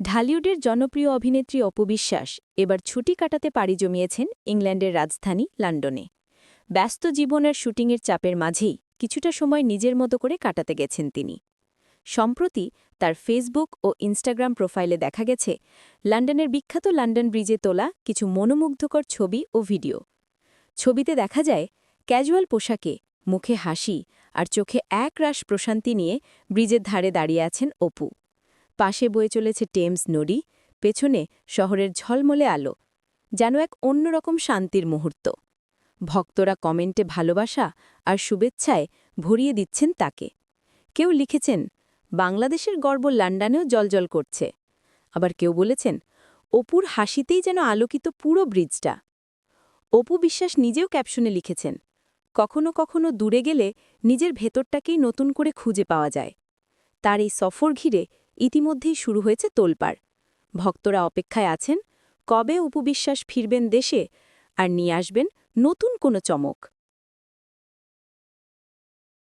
ঢালিউডের জনপ্রিয় অভিনেত্রী অপবিশ্বাস এবার ছুটি কাটাতে পাড়ি জমিয়েছেন ইংল্যান্ডের রাজধানী লন্ডনে। ব্যস্ত জীবনের শুটিংয়ের চাপের মাঝেই কিছুটা সময় নিজের মতো করে কাটাতে গেছেন তিনি। সম্প্রতি তার ফেসবুক ও ইনস্টাগ্রাম প্রোফাইলে দেখা গেছে, লন্ডনের বিখ্যাত লন্ডন ব্রিজে তোলা কিছু মনোমুগ্ধকর ছবি ও ভিডিও। ছবিতে দেখা যায়, ক্যাজুয়াল পোশাকে মুখে হাসি আর চোখে এক রাশ প্রশান্তি নিয়ে ব্রিজের ধারে দাঁড়িয়ে আছেন অপু। পাশে বয়ে চলেছে টেমস নদী, পেছনে শহরের ঝলমলে আলো, যেন এক অন্যরকম শান্তির মুহূর্ত। ভক্তরা কমেন্টে ভালোবাসা আর শুভেচ্ছায় ভরিয়ে দিচ্ছেন তাকে। কেউ লিখেছেন, বাংলাদেশের গর্ব লন্ডনেও জলজল করছে। আবার কেউ বলেছেন, অপুর হাসিতেই যেন আলোকিত পুরো ব্রিজটা। অপু বিশ্বাস নিজেও ক্যাপশনে লিখেছেন, কখনো কখনো দূরে গেলে নিজের ভেতরটাকেই নতুন করে খুঁজে পাওয়া যায়। তার এই সফর ঘিরে ইতিমধ্যেই শুরু হয়েছে তোলপাড়। ভক্তরা অপেক্ষায় আছেন, কবে উপবিশ্বাস ফিরবেন দেশে, আর নিয়ে আসবেন নতুন কোনো চমক।